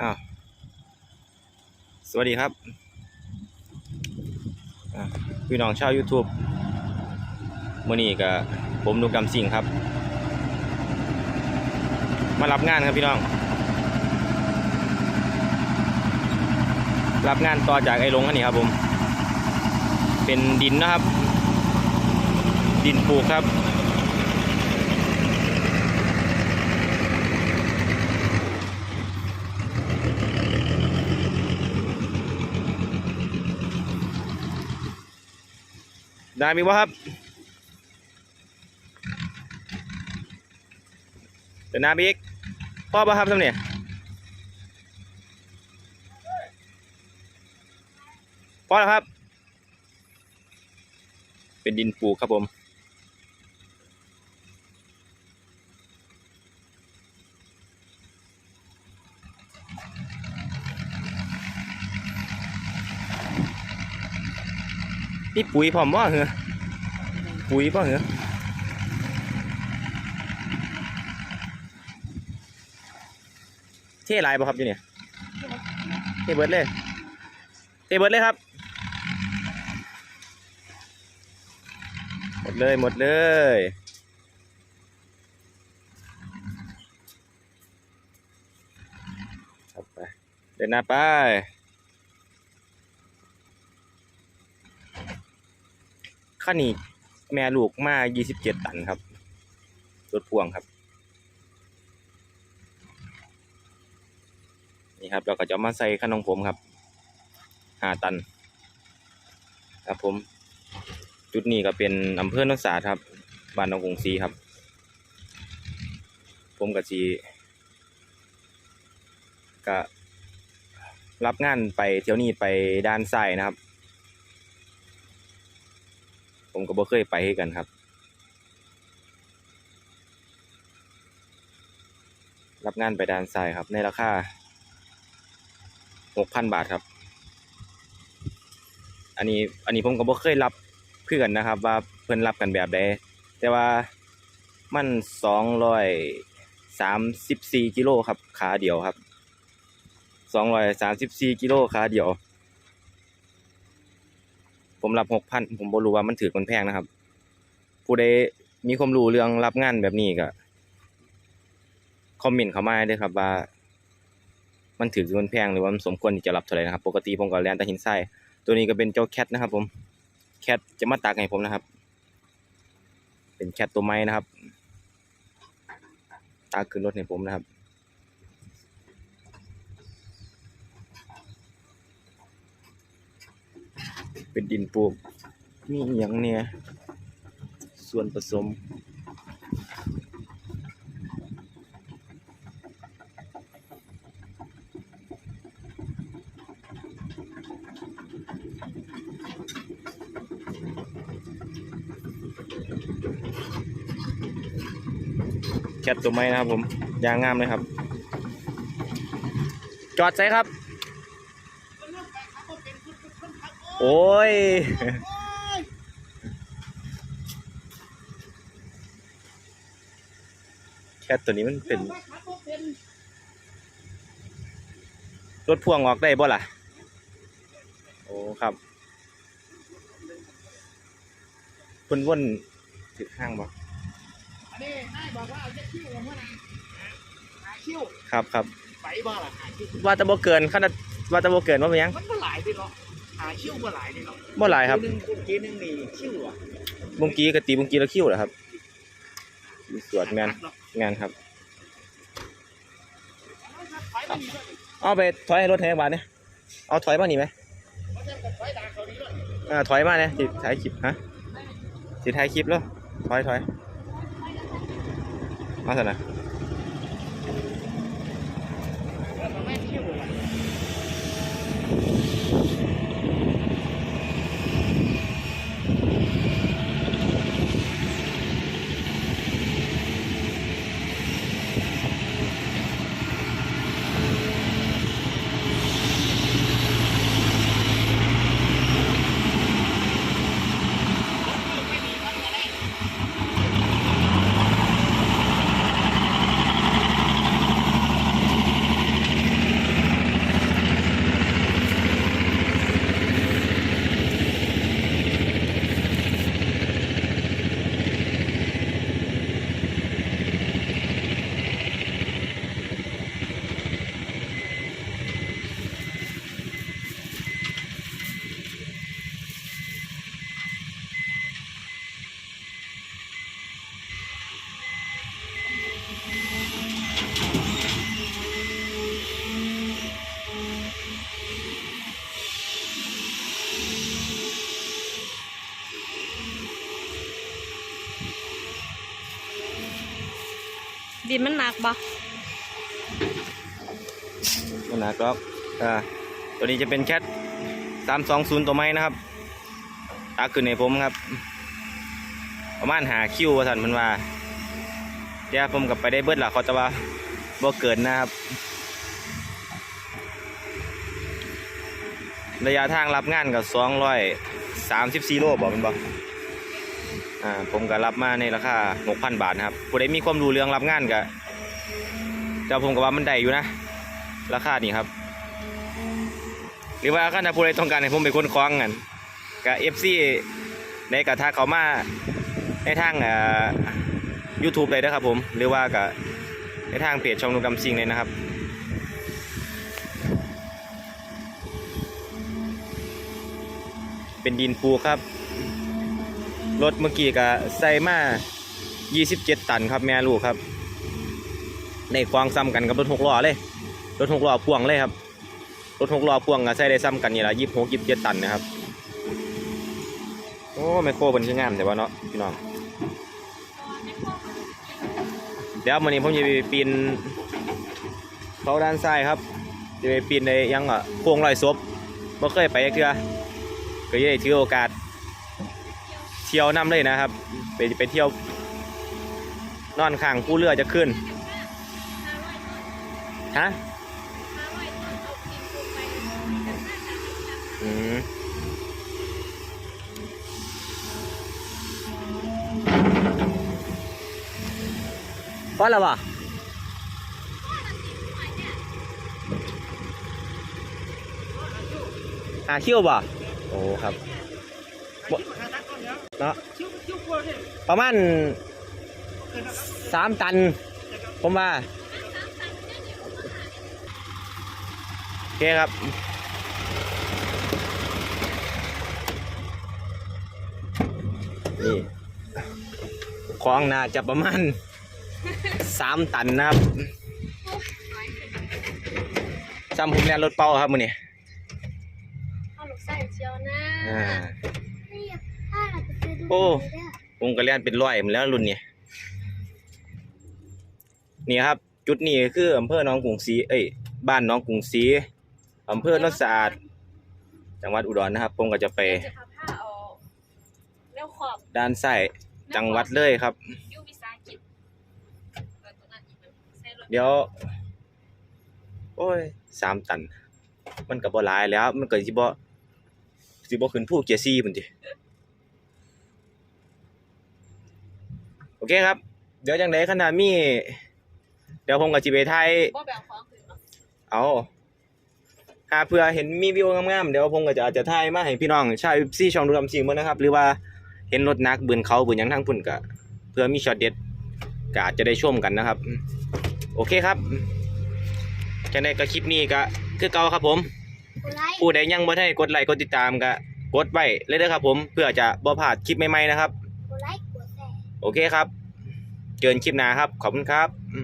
อ้าว สวัสดีครับ พี่น้องชาว YouTube มื่อนี้กับผมนุกดำสิงครับ มารับงานครับพี่น้อง รับงานต่อจากไอ้ลงอันนี้ครับผม เป็นดินนะครับ ดินปลูกครับ ได้มีวะครับเดี๋ยวนาบิ๊กพ่อบ่ครับทำเนี่ยพ่อแล้วครับ เป็นดินปลูกครับผม นี่ปุ๋ยพร้อมว่เหรอปุ๋ยป่ะเหรอเท่หลายป่ครับอยู่เนี่ยเท่เบิร์ดเลยเท่เบิร์ดเลยครับหมดเลยหมดเลยไปเดินหน้าไป ข้านี่แม่ลูกมา 27 ตันครับรถพ่วงครับ นี่ครับ เราก็จะมาใส่ขนมผมครับ5ตัน ครับผม จุดนี้ก็เป็นอำเภอโนนสาดครับ บ้านหนองกรุงศรีครับ ผมกับจีก็รับงานไปเที่ยวนี้ไปด้านซ้ายนะครับ ผมก็บ่เคยไปให้กันครับ รับงานไปด้านซ้ายครับ ในราคาหกพันบาทครับ อันนี้อันนี้ผมก็บ่เคยรับเพื่อนนะครับ ว่าเพื่อนรับกันแบบใดแต่ว่ามันสองร้อยสามสิบสี่กิโลครับขาเดียวครับสองร้อยสามสิบสี่กิโลขาเดียว ผมรับหกพันผมบ่รู้ว่ามันถือคนแพงนะครับ ผู้ใดมีความรู้เรื่องรับงานแบบนี้ก็คอมเมนต์เข้ามาได้ครับว่า มันถือคนแพงหรือว่ามันสมควรที่จะรับเท่าไหร่นะครับ ปกติผมก็แลนตะหินทรายตัวนี้ก็เป็นเจ้าแคทนะครับ ผมแคทจะมาตักให้ผมนะครับ เป็นแคทตัวไม้นะครับตักขึ้นรถให้ผมนะครับ เป็นดินปูมีอย่างเนี่ย ส่วนผสม แคทตัวไม้นะครับผม ยางงามเลยครับ จอดใส่ครับ โอ้ย แคทตัวนี้มันเป็น รถพ่วงออกได้บ่ล่ะ โอ้ครับเพิ่นวนถึงห้างบ่อันนี้นายบอกว่าเอาจะคิ้วกับเมื่อไหร่หาคิ้ว ครับครับไปบ่ล่ะหาคิ้วว่าจะบ่เกินขนาดว่าจะบ่เกินว่าเป็นหยัง มันก็หลายดิเนาะ หาคิ้วก็หลายดิเนาะบ่หลายครับหนึ่งกุกี้หนึ่งนี่คิ้วอะบุงกี้กะตีบุงกี้แล้วคิ้วเหรอครับมีสวดแมนเนาะแมนครับ ถอยไปนี่ด้วยเอาไปถอยให้รถแทนบาทเนี่ยเอาถอยมานี่ไหมเขาจะถอยด่าเขานี้ด้วยอ่าถอยมาเนี่ยสิถ่ายคลิปฮะสิถ่ายคลิปแล้วถอยถอยมาสินะแล้วมันไม่คิ้วอะ ดินมันหนักบ่มันหนักล็อกอ่าตัวนี้จะเป็นแคทสามสองศูนย์ตัวไม้นะครับตาขึ้นในผมครับ ประมาณหาคิวว่าสันเพันว่าเดี๋ยวผมกลับไปได้เบิดละเขาจะว่าบ่เกินนะครับ ระยะทางรับงานกับสองร้อยสามสิบสี่โลบอกมันบอก อ่าผมก็รับมาในราคาหกพันบาทนะครับผู้ใดมีความรู้เรื่องรับงานก็เจ้าผมก็ว่ามันได้อยู่นะ ราคานี่ครับ หรือว่าถ้าผู้ใดต้องการให้ผมเป็นคนคล้องกันกับเอฟซีในกระทักเขามาในทางอ่ายูทูบเลยนะครับผมหรือว่ากับในทางเพจช่องนุกดำซิงเลยนะครับเป็นดินปูครับ รถเมื่อกี้ก็ใส่มา 27 ตันครับแม่ลูกครับในควางซ้ำกันกับรถหกล้อเลย รถหกล้อพ่วงเลยครับ รถหกล้อพ่วงก็ใส่ได้ซ้ำกันนี่ละยี่สิบหกยี่สิบเจ็ดตันนะครับ โอ้ไมโครเป็นคืองามแต่ว่าเนาะพี่น้อง เดี๋ยววันนี้ผมจะไปปีนเขาด้านซ้ายครับ จะไปปีนในยังอะโค้งลอยศพบ่เคยไปกเทือก็จะได้ถือโอกาส เที่ยวน้ำเลยนะครับ ไปไปเที่ยว นอนข้างผู้เรือจะขึ้นฮะอืมพอแล้วบ่หาคิวบ่โอ้ครับ เนาะคิ้วคิ้วกลัวเนี่ยประมาณสามตัน ผมว่าโอเคครับนี่ของน่าจะประมาณสามตันนะครับซ้ำผมแล่นรถเป้าครับมือนี้เอาลูกใส่เชียวนะอ่า ถ้าเราจะซื้อดูโอ้ ผมก็เล่นเป็นร้อยหมดแล้วรุ่นนี้นี่ครับ จุดนี้คืออำเภอหนองกรุงศรีเอ้ยบ้านหนองกรุงศรีอำเภอโนนสะอาด จังหวัดอุดรนะครับ ผมก็จะไปจะพาผ้าออกแล้วขอบด้านซ้ายจังหวัดเลยครับ ยูวิสาหกิจเออตรงนั้นอีกมันใส่รถเดี๋ยว โอ้ยสามตัน มันก็บ่หลายแล้ว มันก็สิบ่สิบ่ขึ้นผู้เกียร์ซี่พุ่นติโอ เคครับ เดี๋ยวจังได๋ขนาดมี เดี๋ยวผมก็สิไปถ่ายบ่แบ่งของคืนเนาะเอาหาเพื่อเห็นมีวิวงามๆเดี๋ยวผมก็จะอาจจะถ่ายมาให้พี่น้องชาวซี่ช่องดูดำซิงเบิ่งนะครับ หรือว่าเห็นรถนักบืนเขาบืนหยังทางพุ่นก็เพื่อมีช็อตเด็ดก็อาจจะได้ชมกันนะครับ โอเคครับจังได๋ก็คลิปนี้ก็คือเก่าครับผมกดไลค์ผู้ใดยังบ่ได้กดไลค์กดติดตามก็กดไว้เลยเด้อครับผมเพื่อจะบ่พลาดคลิปใหม่ๆนะครับ กดไลค์กดแชร์ โอเคครับ เจอกันคลิปหน้าครับ ขอบคุณครับอื